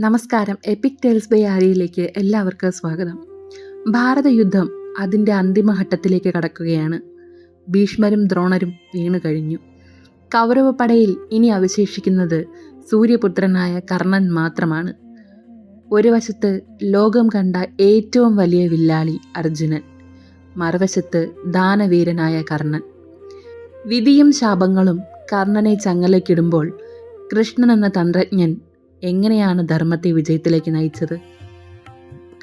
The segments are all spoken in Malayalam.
നമസ്കാരം. എപ്പിക് ടെയിൽസ് ബൈ ആര്യയിലേക്ക് എല്ലാവർക്കും സ്വാഗതം. ഭാരതയുദ്ധം അതിന്റെ അന്തിമഘട്ടത്തിലേക്ക് കടക്കുകയാണ്. ഭീഷ്മരും ദ്രോണരും വീണു കഴിഞ്ഞു. കൗരവപ്പടയിൽ ഇനി അവശേഷിക്കുന്നത് സൂര്യപുത്രനായ കർണൻ മാത്രമാണ്. ഒരു വശത്ത് ലോകം കണ്ട ഏറ്റവും വലിയ വില്ലാളി അർജുനൻ മറുവശത്ത് ദാനവീരനായ കർണൻ. വിധിയും ശാപങ്ങളും കർണനെ ചങ്ങലക്കിടുമ്പോൾ കൃഷ്ണൻ എന്ന തന്ത്രജ്ഞൻ എങ്ങനെയാണ് ധർമ്മത്തെ വിജയത്തിലേക്ക് നയിച്ചത്?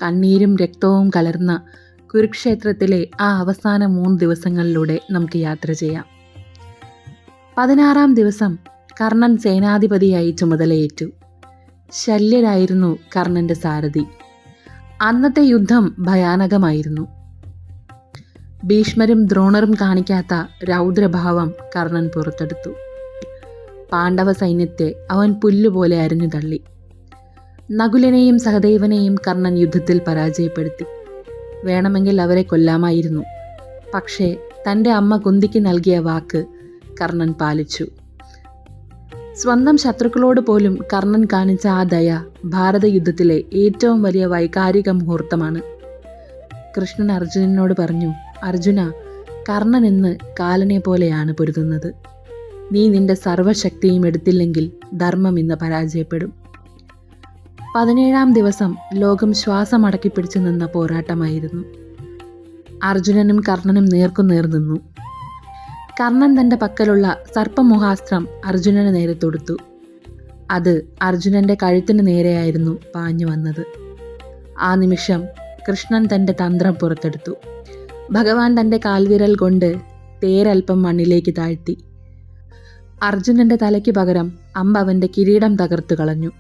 കണ്ണീരും രക്തവും കലർന്ന കുരുക്ഷേത്രത്തിലെ ആ അവസാന മൂന്ന് ദിവസങ്ങളിലൂടെ നമുക്ക് യാത്ര ചെയ്യാം. പതിനാറാം ദിവസം കർണൻ സേനാധിപതിയായി ചുമതലയേറ്റു. ശല്യരായിരുന്നു കർണന്റെ സാരഥി. അന്നത്തെ യുദ്ധം ഭയാനകമായിരുന്നു. ഭീഷ്മരും ദ്രോണറും കാണിക്കാത്ത രൗദ്രഭാവം കർണൻ പുറത്തെടുത്തു. പാണ്ഡവ സൈന്യത്തെ അവൻ പുല്ലുപോലെ അരിഞ്ഞു തള്ളി. നകുലനെയും സഹദേവനെയും കർണൻ യുദ്ധത്തിൽ പരാജയപ്പെടുത്തി. വേണമെങ്കിൽ അവരെ കൊല്ലാമായിരുന്നു. പക്ഷേ തന്റെ അമ്മ കുന്തിക്ക് നൽകിയ വാക്ക് കർണൻ പാലിച്ചു. സ്വന്തം ശത്രുക്കളോട് പോലും കർണൻ കാണിച്ച ആ ദയ ഭാരത യുദ്ധത്തിലെ ഏറ്റവും വലിയ വൈകാരിക മുഹൂർത്തമാണ്. കൃഷ്ണൻ അർജുനനോട് പറഞ്ഞു അർജുന കർണൻ ഇന്ന് കാലനെ പോലെയാണ് പൊരുതുന്നത്. നീ നിന്റെ സർവശക്തിയും എടുത്തില്ലെങ്കിൽ ധർമ്മം ഇന്ന് പരാജയപ്പെടും. പതിനേഴാം ദിവസം ലോകം ശ്വാസം അടക്കിപ്പിടിച്ചു നിന്ന പോരാട്ടമായിരുന്നു. അർജുനനും കർണനും നേർക്കുനേർ നിന്നു. കർണൻ തന്റെ പക്കലുള്ള സർപ്പമുഹാസ്ത്രം അർജുനന് നേരെ തൊടുത്തു. അത് അർജുനന്റെ കഴുത്തിന് നേരെയായിരുന്നു പാഞ്ഞു വന്നത്. ആ നിമിഷം കൃഷ്ണൻ തന്റെ തന്ത്രം പുറത്തെടുത്തു. ഭഗവാൻ തന്റെ കാൽവിരൽ കൊണ്ട് തേരൽപ്പം മണ്ണിലേക്ക് താഴ്ത്തി. അർജുനന്റെ തലയ്ക്ക് പകരം അമ്പ അവന്റെ കിരീടം തകർത്തു കളഞ്ഞു.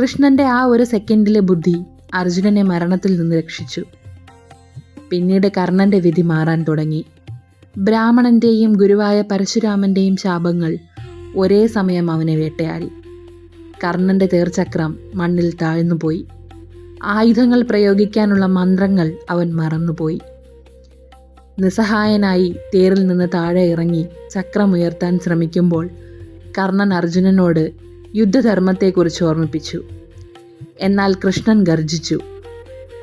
കൃഷ്ണന്റെ ആ ഒരു സെക്കൻഡിലെ ബുദ്ധി അർജുനനെ മരണത്തിൽ നിന്ന് രക്ഷിച്ചു. പിന്നീട് കർണന്റെ വിധി മാറാൻ തുടങ്ങി. ബ്രാഹ്മണന്റെയും ഗുരുവായ പരശുരാമന്റെയും ശാപങ്ങൾ ഒരേ സമയം അവനെ വേട്ടയാടി. കർണന്റെ തേർചക്രം മണ്ണിൽ താഴ്ന്നുപോയി. ആയുധങ്ങൾ പ്രയോഗിക്കാനുള്ള മന്ത്രങ്ങൾ അവൻ മറന്നുപോയി. നിസ്സഹായനായി തേറിൽ നിന്ന് താഴെ ഇറങ്ങി ചക്രമുയർത്താൻ ശ്രമിക്കുമ്പോൾ കർണൻ അർജുനനോട് യുദ്ധധർമ്മത്തെക്കുറിച്ച് ഓർമ്മിപ്പിച്ചു. എന്നാൽ കൃഷ്ണൻ ഗർജിച്ചു.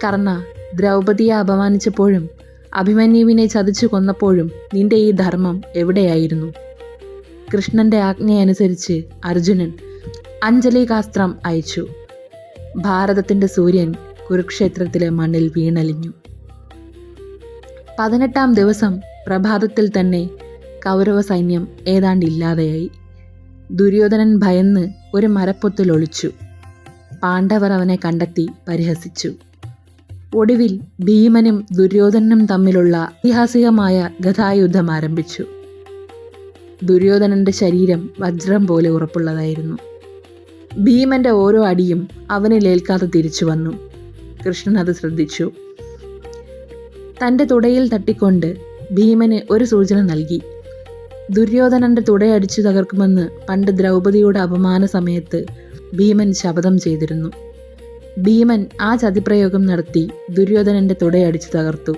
കർണ ദ്രൗപദിയെ അപമാനിച്ചപ്പോഴും അഭിമന്യുവിനെ ചതിച്ചു കൊന്നപ്പോഴും നിന്റെ ഈ ധർമ്മം എവിടെയായിരുന്നു? കൃഷ്ണന്റെ ആജ്ഞയനുസരിച്ച് അർജുനൻ അഞ്ജലികാസ്ത്രം അയച്ചു. ഭാരതത്തിന്റെ സൂര്യൻ കുരുക്ഷേത്രത്തിലെ മണ്ണിൽ വീണലിഞ്ഞു. പതിനെട്ടാം ദിവസം പ്രഭാതത്തിൽ തന്നെ കൗരവ സൈന്യം ഏതാണ്ട് ഇല്ലാതെയായി ദുര്യോധനൻ ഭയന്ന് ഒരു മരപ്പൊത്തിൽ ഒളിച്ചു. പാണ്ഡവർ അവനെ കണ്ടെത്തി പരിഹസിച്ചു. ഒടുവിൽ ഭീമനും ദുര്യോധനനും തമ്മിലുള്ള ഐതിഹാസികമായ ഗതായുദ്ധം ആരംഭിച്ചു. ദുര്യോധനന്റെ ശരീരം വജ്രം പോലെ ഉറപ്പുള്ളതായിരുന്നു. ഭീമന്റെ ഓരോ അടിയും അവനിലേൽക്കാതെ തിരിച്ചു വന്നു. കൃഷ്ണൻ അത് ശ്രദ്ധിച്ചു. തന്റെ തുടയിൽ തട്ടിക്കൊണ്ട് ഭീമന് ഒരു സൂചന നൽകി. ദുര്യോധനന്റെ തുടയടിച്ചു തകർക്കുമെന്ന് പണ്ട് ദ്രൗപദിയുടെ അപമാന സമയത്ത് ഭീമൻ ശപഥം ചെയ്തിരുന്നു. ഭീമൻ ആ ചതിപ്രയോഗം നടത്തി ദുര്യോധനന്റെ തുടയടിച്ചു തകർത്തു.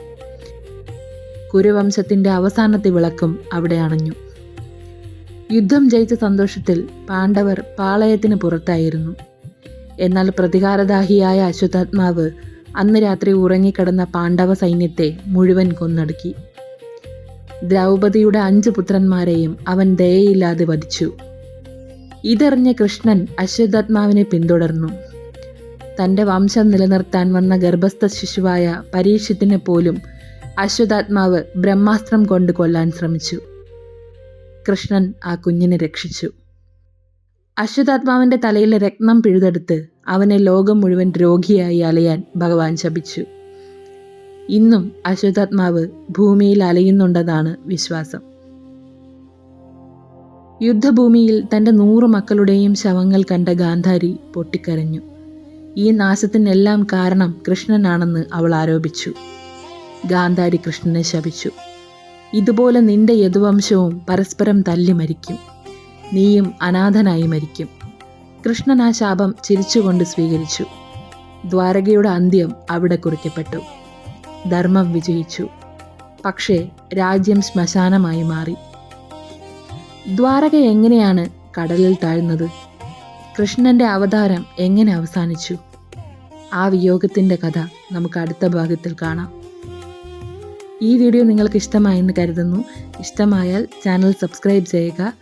കുരുവംശത്തിന്റെ അവസാനത്തെ വിളക്കും അവിടെ അണഞ്ഞു. യുദ്ധം ജയിച്ച സന്തോഷത്തിൽ പാണ്ഡവർ പാളയത്തിന് പുറത്തായിരുന്നു. എന്നാൽ പ്രതികാരദാഹിയായ അശ്വത്ഥാത്മാവ് അന്ന് രാത്രി ഉറങ്ങിക്കിടന്ന പാണ്ഡവ സൈന്യത്തെ മുഴുവൻ കൊന്നടുക്കി. ദ്രൗപദിയുടെ അഞ്ച് പുത്രന്മാരെയും അവൻ ദയയില്ലാതെ വധിച്ചു. ഇതറിഞ്ഞ കൃഷ്ണൻ അശ്വതാത്മാവിനെ പിന്തുടർന്നു. തന്റെ വംശം നിലനിർത്താൻ വന്ന ഗർഭസ്ഥ ശിശുവായ പരീക്ഷത്തിനെ പോലും അശ്വതാത്മാവ് ബ്രഹ്മാസ്ത്രം കൊണ്ട് കൊല്ലാൻ ശ്രമിച്ചു. കൃഷ്ണൻ ആ കുഞ്ഞിനെ രക്ഷിച്ചു. അശ്വതാത്മാവിന്റെ തലയിലെ രക്തം പിഴുതെടുത്ത് അവനെ ലോകം മുഴുവൻ രോഗിയായി അലയാൻ ഭഗവാൻ ശപിച്ചു. ഇന്നും അശ്വതാത്മാവ് ഭൂമിയിൽ അലയുന്നുണ്ടെന്നാണ് വിശ്വാസം. യുദ്ധഭൂമിയിൽ തന്റെ നൂറു മക്കളുടെയും ശവങ്ങൾ കണ്ട ഗാന്ധാരി പൊട്ടിക്കരഞ്ഞു. ഈ നാശത്തിനെല്ലാം കാരണം കൃഷ്ണനാണെന്ന് അവൾ ആരോപിച്ചു. ഗാന്ധാരി കൃഷ്ണനെ ശപിച്ചു. ഇതുപോലെ നിന്റെ യദുവംശവും പരസ്പരം തല്ലി മരിക്കും. നീയും അനാഥനായി മരിക്കും. കൃഷ്ണൻ ആ ശാപം ചിരിച്ചുകൊണ്ട് സ്വീകരിച്ചു. ദ്വാരകയുടെ അന്ത്യം അവിടെ കുറിക്കപ്പെട്ടു. ധർമ്മം വിജയിച്ചു. പക്ഷേ രാജ്യം ശ്മശാനമായി മാറി. ദ്വാരക എങ്ങനെയാണ് കടലിൽ താഴ്ന്നത്? കൃഷ്ണന്റെ അവതാരം എങ്ങനെ അവസാനിച്ചു? ആ വിയോഗത്തിന്റെ കഥ നമുക്ക് അടുത്ത ഭാഗത്തിൽ കാണാം. ഈ വീഡിയോ നിങ്ങൾക്ക് ഇഷ്ടമായെന്ന് കരുതുന്നു. ഇഷ്ടമായാൽ ചാനൽ സബ്സ്ക്രൈബ് ചെയ്യുക.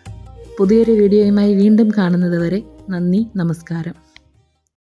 പുതിയൊരു വീഡിയോയുമായി വീണ്ടും കാണുന്നത് വരെ നന്ദി നമസ്കാരം.